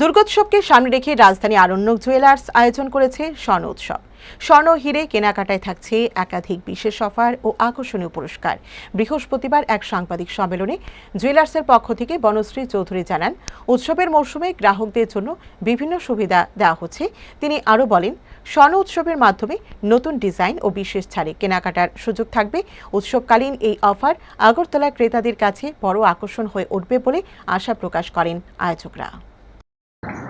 দুর্গোৎসবকে সামনে রেখে রাজধানী আরণ্যক জুয়েলার্স আয়োজন করেছে স্বর্ণ উৎসব। স্বর্ণ হিরে কেনাকাটায় থাকছে একাধিক বিশেষ অফার ও আকর্ষণীয় পুরস্কার। বৃহস্পতিবার এক সাংবাদিক সম্মেলনে জুয়েলার্সের পক্ষ থেকে বনশ্রী চৌধুরী জানান, উৎসবের মৌসুমে গ্রাহকদের জন্য বিভিন্ন সুবিধা দেওয়া হচ্ছে। তিনি আরও বলেন, স্বর্ণ উৎসবের মাধ্যমে নতুন ডিজাইন ও বিশেষ ছাড়ে কেনাকাটার সুযোগ থাকবে। উৎসবকালীন এই অফার আগরতলা ক্রেতাদের কাছে বড় আকর্ষণ হয়ে উঠবে বলে আশা প্রকাশ করেন আয়োজকরা।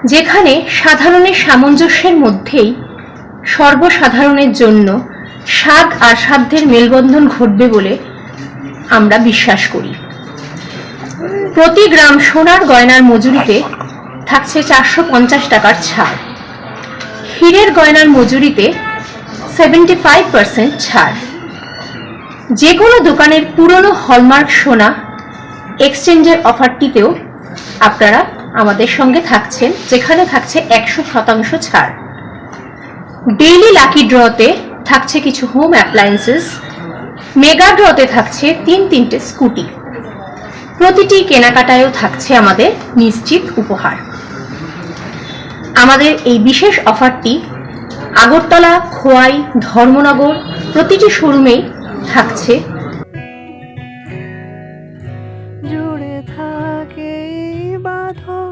যেখানে সাধারণের সামঞ্জস্যের মধ্যেই সর্বসাধারণের জন্য স্বাদ আর সাধ্যের মেলবন্ধন ঘটবে বলে আমরা বিশ্বাস করি। প্রতি গ্রাম সোনার গয়নার মজুরিতে থাকছে চারশো পঞ্চাশ টাকার ছাড়। হীরের গয়নার মজুরিতে সেভেন্টি ফাইভ পার্সেন্ট ছাড়। যে কোনো দোকানের পুরনো হলমার্ক সোনা এক্সচেঞ্জের অফারটিতেও আপনারা আমাদের সঙ্গে থাকছেন, যেখানে থাকছে একশো শতাংশ ছাড়। ডেইলি লাকি ড্রতে থাকছে কিছু হোম অ্যাপ্লায়েন্সেস মেগা ড্রতে থাকছে তিন তিনটে স্কুটি প্রতিটি কেনাকাটায়ও থাকছে আমাদের নিশ্চিত উপহার। আমাদের এই বিশেষ অফারটি আগরতলা, খোয়াই, ধর্মনগর, প্রতিটি শোরুমেই থাকছে। জুড়ে থাকে বাঁধন।